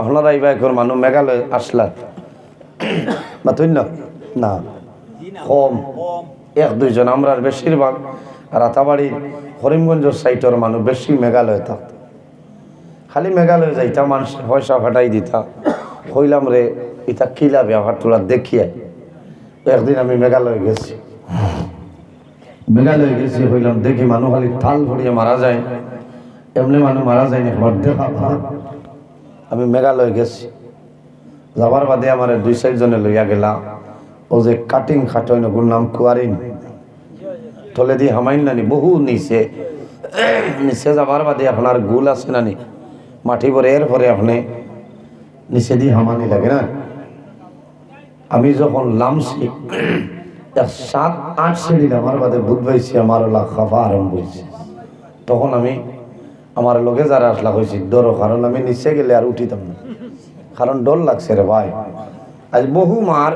আপনারা এই বাইকর মানুষ মেঘালয় আসলার বা তুই না। কম। এক, দুইজন। আমরা বেশিরভাগ রাতাবাড়ি করিমগঞ্জ সাইটের মানুষ বেশি মেঘালয় থাকতো খালি মেঘালয় যাইতাম মানুষ পয়সা ফাটাই দিতা। হইলাম রে এটা কিলা ব্যবহার তোরা দেখিয়ে। একদিন আমি মেঘালয় গেছি। মেঘালয় গেছি হইলাম দেখি মানুষ খালি থাল ভরিয়ে মারা যায়। এমনি মানুষ মারা যায় না দেখা। আমি মেঘালয় গেছি। যাবার বাদে আমার দুই চারজনে লইয়া গেলা। ও যে কাটিং খাটইন, ওগুর নাম কুয়ারিন। তলে দিয়ে হামাইন নানি, বহু নিচে। নিচে যাবার বাদে আপনার গুল আছে নানি। মাটি পরে এর পরে আপনি নিচে দিয়ে হামানি লাগে না। আমি যখন লামছি সাত, আট সিঁড়ি আমার বাদে বুধ পাইছি আমার ওলা খাফা আরম্ভ হয়েছে তখন আমি আমার লগে যারা আসলা হয়েছি ডরো কারণ আমি নিচে গেলে আর উঠিতাম না। কারণ ডর লাগছে রে ভাই। আজ বহু মার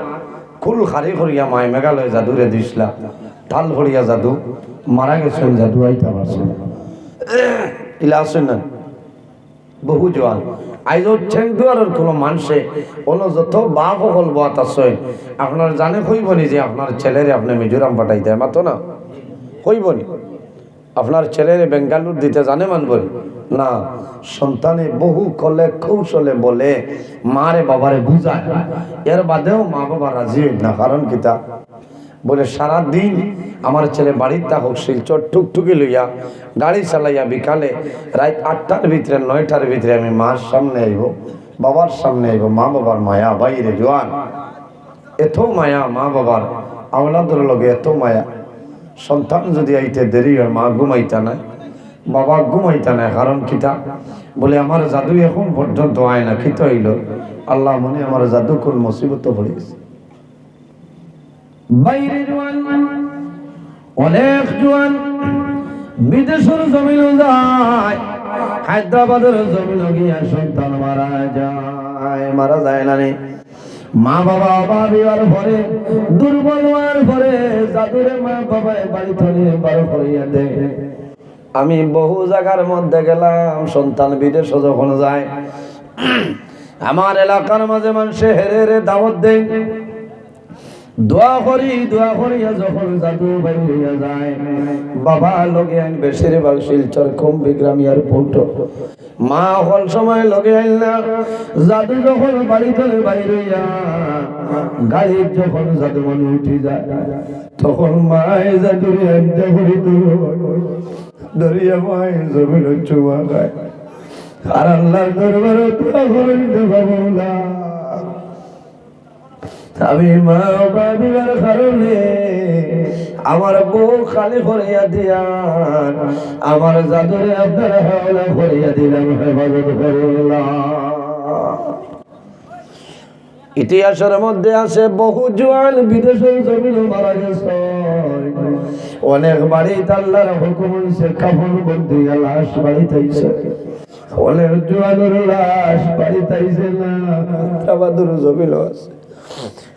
খুল খারি করিয়া মায় মেঘালয় জাদুরে দিছিলা তাল ভরিয়া জাদু, মারা গেছেন জাদু, আইতা পারছেন ইলা আসেন না? বহু জোয়ান। আইজ ঠেং দুয়ারের কোনো মানুষে কোনো যত বাপ সকল বাত আছে। আপনার জানে কইবনি যে আপনার ছেলেরে আপনি মিজোরাম পাঠাই দেয় মাতো না? কইবনি আপনার ছেলেরে বেঙ্গালুর দিতে জানে মানবনি না। সন্তানে বহু কলে কৌশলে বলে, মারে বাবারে বুঝায়। এর বাদেও মা বাবা রাজি না। কারণ কিতা বলে সারা দিন আমার ছেলে বাড়ির তা হোক, শিলচর টুকটুকি লইয়া গাড়ি চালাইয়া বিকালে রাত আটটার ভিতরে, নয়টার ভিতরে আমি মার সামনে আইব, বাবার সামনে আইব, মা বাবার মায়া, বাইরে জোয়ান। এত মায়া মা বাবার, আওলাদের লগে এত মায়া। সন্তান যদি আইতে দেরি হয়, মা ঘুমাইতা নাই, বাবা ঘুমাইতা নাই, কারণ কিতা বলে, আমার জাদু এখন পর্যন্ত আয় না খিত হইল? আল্লাহ মনে আমার জাদু কোন মুসিবত পড়ে গেছে। বাইরে জোয়ান অনেক জোয়ান বিদেশের জমিন যায়, হায়দ্রাবাদের জমিন গিয়া সন্তান মারা যায়। মারা যায় না? মা বাবা অভাবিবার পরে দুর্বল হওয়ার পরে জাদুরে মা বাবা বাড়ি ধরে বার করিয়া দেয়। আমি বহু জায়গার মধ্যে গেলাম, সন্তান বিদেশ যখন যায়, আমার এলাকার মাঝে মানুষে হেরে হেরে দাওয়াত দেয়। দোয়া করি, দোয়া যখন জাদু বাইরিয়া যায়। বাবা লগে আইন বেশিরভাগ শিলচর কম বিগ্রাম এয়ারপোর্ট। মা হল সময় লগে আইন না, জাদু যখন বাড়ি চলে বাইরিয়া গাড়ির যখন জাদু উঠি যায়। তখন মায় জাদুরে আনতে করি দরিয়া মায় জমিন চুমা গায় আর আল্লাহর দরবারে দোয়া আমি মা বাবিবার কারণে আমার বউ খালি ভরিয়া দিয়ান, আমার জাদুরে আপনার হাওলা ভরিয়া দিলাম হেফাজত ইতিহাসের মধ্যে আছে বহু জোয়ান বিদেশের জমিন মারা গেছে। অনেক বাড়ি আল্লাহর হুকুম হইছে, কাফন বন্ধু লাশ বাড়ি তাইছে অনেক জোয়ানের লাশ বাড়ি তাইছে না তাবাদুর জমিন আছে অনেক জোয়ান হয়তো আমাদের জমিল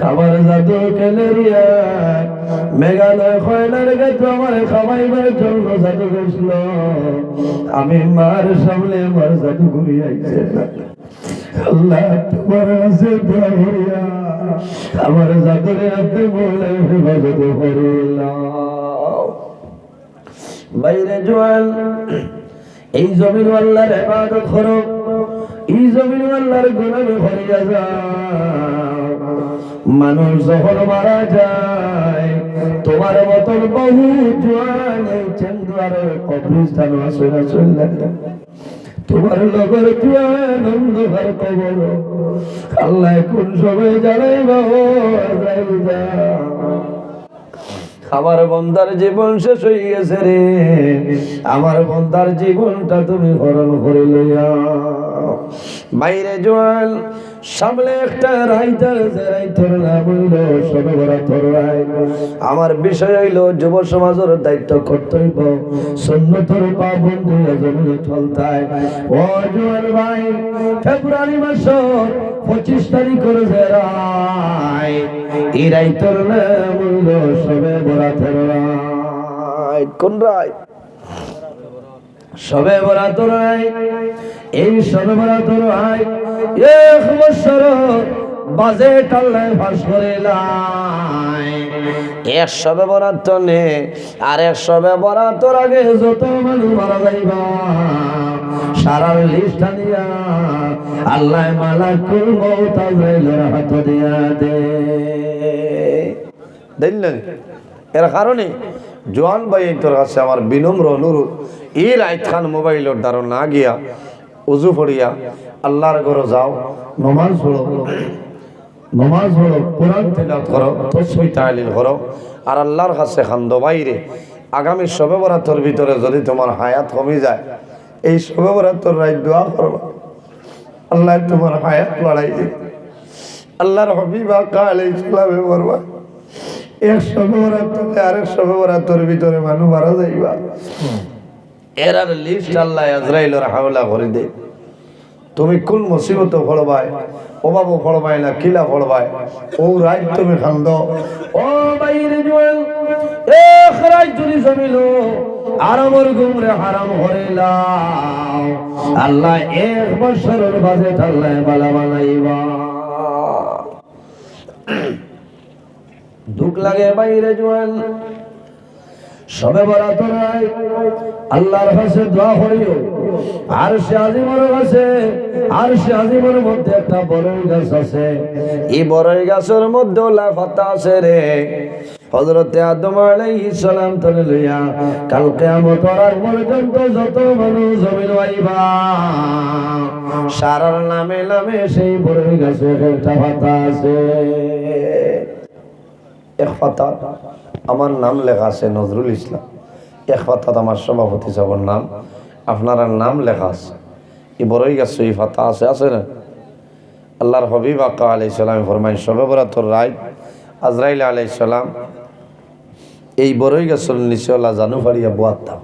খাবার জাদু ক্যালেরিয়া। মেঘালয় খয়নার গাছ আমার খাবাইবার জন্য জাদু গেছিল আমি মার সামনে আমার জাদু ঘুরি আইছে। আল্লাহ তোমার কাছে দোয়া করিয়া আমার জাদুরে আপনি বলে হেফাজত করিলাম। বাইরে জোয়ান, এই জমিন আল্লাহর ইবাদত করো। এই জমিন আল্লাহর গোলামি হইয়া যাও। মানুষ যখন মারা যায়, তোমার মতন বহু জোয়ান এই চেন্দুয়ারের কবরস্থান আছে না চললে তোমার লগর জোয়ান অন্ধকার কবর? আল্লাহ কোন সময় জানাই বাবু আমার বন্দার জীবন শেষ হয়ে গেছে রে। আমার বন্দার জীবনটা তুমি হরণ করে লইয়া। বাইরে জোয়াল সামনে একটা রাইতার যে রাইতর নাম হইল সবে বড় তোর রাই আমার বিষয় হইল, যুব সমাজের দায়িত্ব কর্তব্য সন্ন্যতর পাবন্দি জমিনে চলতায় ও জোয়ান ভাই, ফেব্রুয়ারি মাসের পঁচিশ তারিখের যে রাই এই রাইতর নাম হইল সবে বড় তোর রাই কোন রায়? সবে বরাত রায়, এই সবে বরাত রায়, এক বছর বাজেট আল্লাহ ফাঁস করে এক সবে বরাত নে, আর এক সবে বরাতর আগে যত মানুষ মারা যাইবা। সারার লিস্ট দিয়া আল্লাহ মালাকুল মৌত আজরাইলের হাত দিয়া দে। দেখলেন এর কারণে জোয়ান ভাই তোর কাছে আমার বিনম্র অনুরোধ, এই রাইত খান মোবাইলের দ্বারা না গিয়া উজু পড়িয়া আল্লাহর ঘরে যাও, নমাজ পড়ো নমাজ পড়ো, কোরআন তেলাওয়াত করো, তসবি তাহলিল করো, আর আল্লাহর কাছে খান্দ বাইরে। আগামী শবে বরাতর ভিতরে যদি তোমার হায়াত কমে যায়, এই শবে বরাতর রাত দোয়া করবা। আল্লাহ তোমার হায়াত দিবে আল্লাহর হবিবা কালে ইসলামে বলবা এক সবে বরাতর আরেক সবে বরাতর ভিতরে মানুষ মারা যাইবা। এর আর লিস্ট আল্লাহ আজরাইলর হাওলা করে দে। তুমি কোন মুসিবত ফলবাই অভাব ফলবাই না কিলা ফলবাই ও রাত তুমি খান্দ। ও বাইরে জুয়েল, এক রাত যদি জমিলো আরামর গুমরে হারাম করে লাও। আল্লাহ এক বছরের বাজেট আল্লাহ বালা বানাইবা। দুঃখ লাগে বাইরে, জোয়ান। সবে বরাত নাই। আল্লাহর কাছে দোয়া করিও। আর সে আজিমর কাছে আর সে আজিমর মধ্যে একটা বড়ই গাছ আছে। এই বড়ই গাছের মধ্যে লাফাতা আছে রে। হযরতে আদম আলাইহিস সালাম তলে লইয়া, কাল কিয়ামত আর পর্যন্ত যত মানুষ জমিন আইবা, সারার নামে নামে সেই বড়ই গাছের একটা পাতা আছে। এক পাতা আমার নাম লেখা আছে নজরুল ইসলাম। এক পাতাত আমার সভাপতি সাহেবের নাম। আপনার নাম লেখা আছে। এই বড়ই গাছ, এই পাতা আছে আছে না? আল্লাহর হবিব আকা আলাই সালাম ফরমাই সবে বরাতর রায়, আজরাইল আলাই সালাম, এই বড়ই গাছের নিচে আল্লাহ জানু ফারিয়া বোয়াত্তাম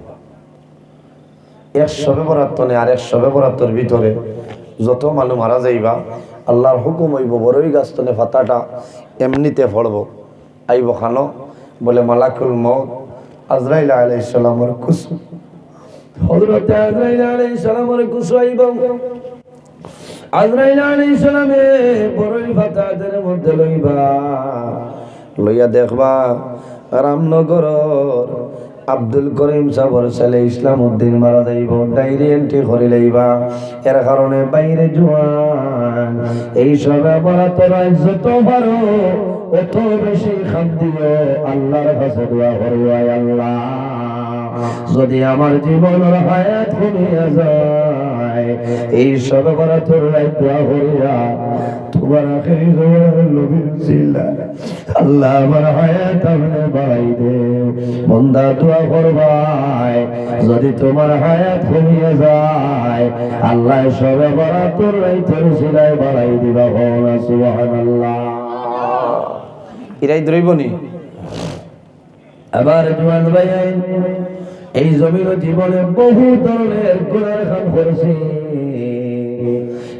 এক সবে বরাত্তনে আর এক সবে বরাত্তর ভিতরে যত মানুষ মারা যাইবা, আল্লাহর হুকুম হইব, বড়ই গাছতনে ফাতাটা এমনিতে ফড়ব। আইব খানো, বলে মালাকুল মত আজরাইল আলাইহিস সালামের কুসু হযরত আজরাইল আলাইহিস সালামের কুসু আইব। আজরাইল আলাইহিস সালামে বড়ই ফাতাদের মধ্যে লইবা, লইয়া দেখবা, রামনগরর আব্দুল করিম সাবর ছেলে ইসলাম উদ্দিন মারা যাইব ডাইরি এন্ট্রি করে লইবা। এর কারণে বাইরে জোয়ান এই সব বরাত যত পারো। অত বেশি দিও আল্লাহর কাছে দোয়া আল্লাহ যদি আমার জীবনের হায়াত যায়, এই বরাত দোয়া তোমার আখেরি জিল্লা আল্লাহ আমার হায়াত আপনি বাড়াই দে। বন্দা দোয়া করবাই যদি তোমার হায়াত কমিয়ে যায়, আল্লাহ সবে বড় তোর রাইতের সিলাই বাড়াই দিবা ভগনা সুবাহান দ্রৈবনী দ্রৈবনি আবার জোয়ান ভাই, এই জমির জীবনে বহু ধরনের গুণের কাম করেছি।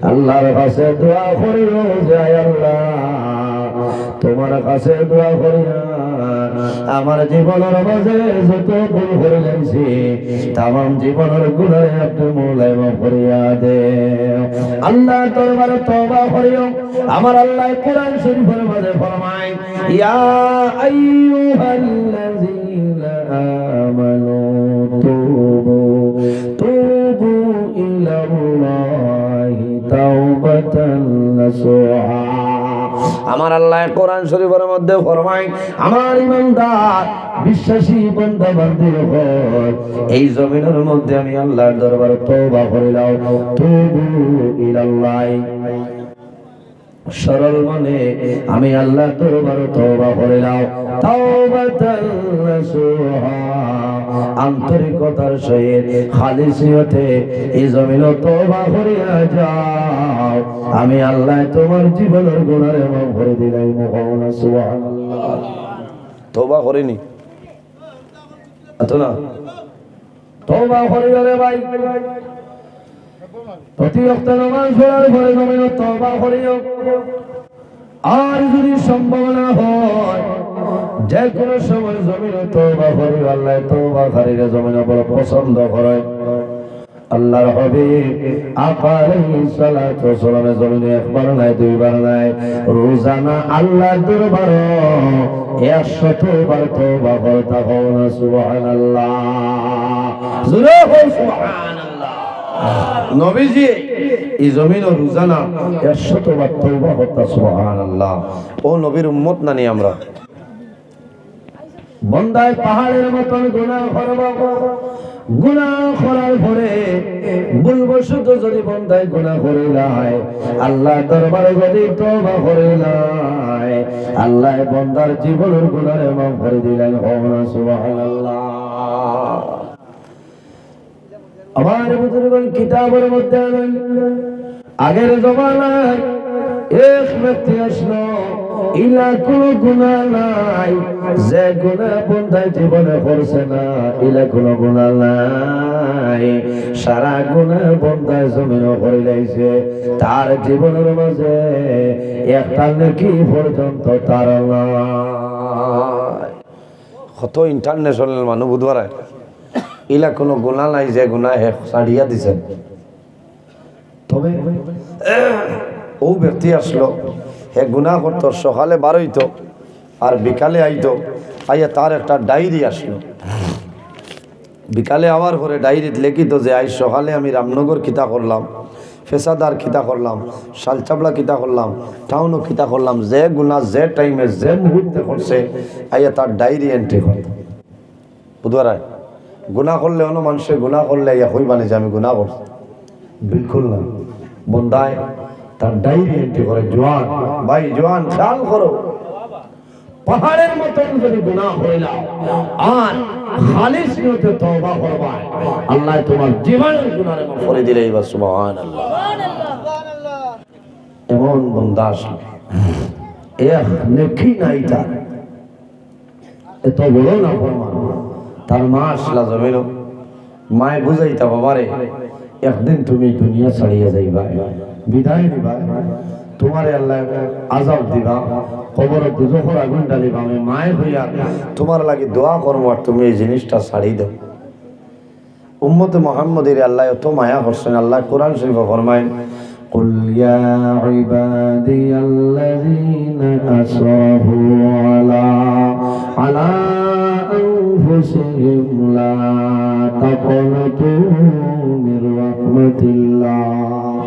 আল্লাহর কাছে দোয়া করিও যায় আল্লাহ। তোমার কাছে দোয়া করিয়া আমার জীবনের মাঝে যত ভুল করে লাগছি তাম জীবনের গুণায় আপনি মোলাই করিয়া দে আল্লাহ তোমার তবা করিও। আমার আল্লাহ কোরআন শরীফের মাঝে ফরমায়, ইয়া আইয়ুহাল্লাযীনা আমানু তুবু তুবু ইলাল্লাহি তাওবাতান নাসুহা। আমার আল্লাহ কোরআন শরীফের মধ্যে ফরমায়, আমার ইমানদার, বিশ্বাসী বন্ধা বান্ধব এই জমিনের মধ্যে আমি আল্লাহর দরবারে তওবা করিলাম তুবু ইলাল্লাহ। সরল মনে আমি আল্লাহ দরবার তওবা করে নাও, তাওবাতাল নাসুহা আন্তরিকতার সহিত খালিসিয়তে এই জমিন তওবা করিয়া যাও। আমি আল্লাহ তোমার জীবনের গুণারে মাফ করে দিলাই মোহাম্মদ সুবহানাল্লাহ। করিনি। এত না? রে ভাই। প্রতি অক্ত নামাজ পড়ার পরে জমিন করিও। আর যদি সম্ভাবনা হয় যে কোনো সময় জমিন তওবা করি, আল্লাহ তওবা খারিরে জমিন বড় পছন্দ করে। আল্লাহর হবে আপার জমিনে একবার নাই, দুইবার নাই রোজানা আল্লাহর দরবার একশত বার তওবা করতে হবে না, সুবহানাল্লাহ। নবীজি, এই জমিন ও রোজানা একশত বার তওবা করতে, সুবহানাল্লাহ। ও নবীর উম্মত নানি আমরা। বন্দায় পাহাড়ের মতন গুনাহ করব। গুনাহ করার পরে ভুলবশত যদি বন্দায় গুণা করে লাই আল্লাহ দরবারে যদি তওবা করে লাই আল্লাহ বন্দার জীবনের গুনাহে মাফ করে দিলেন। হওয়া সুবহানাল্লাহ। আমার বুজুর্গন কিতাবের মধ্যে আগের জমানায় ইলা কোনো গুণা নাই, যে গুণা বন্ধায় জীবনে করছে না, ইলা কোনো গুণা নাই। সারা গুণা বন্ধায় জমিন করে লাইছে তার জীবনের মাঝে একটা নাকি পর্যন্ত তার কত ইন্টারন্যাশনাল মানুষ বুধবার ইলা কোনো গুণা নাই, যে গুণা হে ছাড়িয়া দিছেন তবে, ও ব্যক্তি আসলো, হে গুণা করতো, সকালে বারোইতো আর বিকালে আইতো, আইয়া তার একটা ডায়েরি আসলো। বিকালে আবার করে ডায়েরিত লিখিত যে, আজ সকালে আমি রামনগর কিতা করলাম, ফেসাদার কিতা করলাম শালচাবলা কিতা করলাম, টাউনও কিতা করলাম, যে গুণা যে টাইমে যে মুহূর্তে করছে, আইয়া তার ডায়েরি এন্ট্রি করতো বুধবার গুণা করলে অন্য মানুষের গুণা করলে ইয়া হইবানে যে আমি গুণা করছি। বিলকুল না বন্দায় তার ডায়েরি এন্ট্রি করে, জোয়ান, ভাই, জোয়ান, খেয়াল করো। পাহাড়ের মতন যদি হইলাম আর খালিস নিয়তে তওবা করবা আল্লাহ তোমার জীবনের মাফ করে দিলে সুবহানাল্লাহ। এমন বন্দা আসলো। নেকি নাই এত বড় না তার মা আসলা জমিন। মায় বুঝাইতা বাবারে একদিন তুমি দুনিয়া ছাড়িয়ে যাইবা বিদায় দিবা তোমারে আল্লাহ আজাব দিবা কবর দুজখর আগুন ডালিবা আমি মায় হইয়া তোমার লাগে দোয়া করবো আর তুমি এই জিনিসটা ছাড়ি দাও উম্মতে মোহাম্মদের আল্লাহ এত মায়া করছেন আল্লাহ কোরআন শরীফ ফরমায় قل يا عبادي الذين أسرفوا على على أنفسهم لا تقنطوا من رحمة الله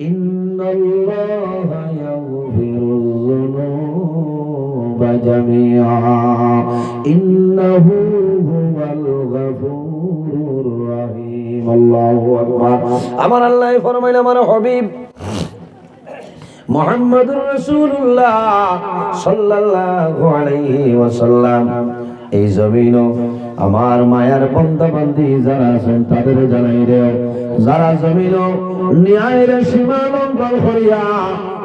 إن الله يغفر الذنوب جميعا إنه هو الغفور الرحيم الله أكبر আমার আল্লাহ ফরমাইল আমার হবিব মোহাম্মদুর রাসূলুল্লাহ সাল্লাল্লাহু আলাইহি ওয়াসাল্লাম এই জমিন আমার মায়ার বন্ধা বান্ধি যারা আছেন তাদের জানাই রে, যারা জমিল ন্যায়ের সীমা লঙ্ঘন করিয়া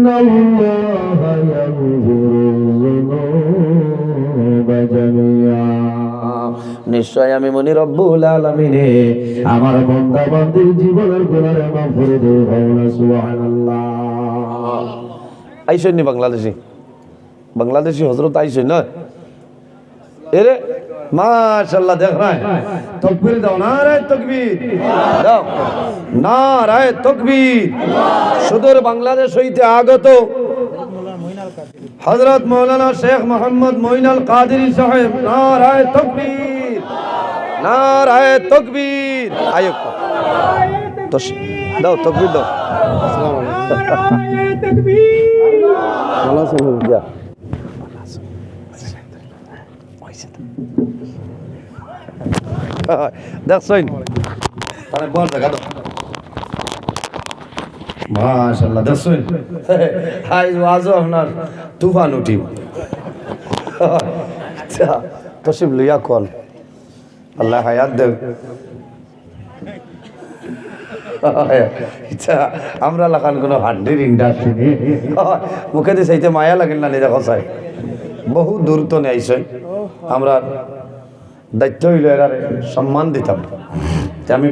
إن الله يغفر الذنوب جميعا নিশ্চয় আমি মনি রব্বুল আলামিনে আমার বান্দা বান্দির জীবনের গুনাহে মাফ করে দেব সুবহানাল্লাহ আইসেন নি বাংলাদেশি বাংলাদেশি হজরত আইসেন না এরে মাশাআল্লাহ দেখ রায়। তকবীর দাও না রে তকবীর। দাও। না রায় তকবীর। সুদূর বাংলাদেশ হইতে আগত হজরত মৌলানা শেখ মোহাম্মদ মইনাল কাদিরি সাহেব নারায় তকবীর। নারায় তকবীর। আয়ুক তো দাও তকবীর দাও। ভালো আছেন? যা। দেখছেন মাশাল্লাহ দেখছেন আপনার। তুফান উঠি আচ্ছা তসিব লইয়া কল। আল্লাহ হায়াত দেব আচ্ছা আমরা লাগান কোনো হাড্ডির ইন্ডাস্ট্রি মুখে দিয়ে সেইতে মায়া লাগিল না নিজে কষায় বহু দূর তো নেই আমরা দায়িত্ব হইল এরারে সম্মান দিতাম। আমি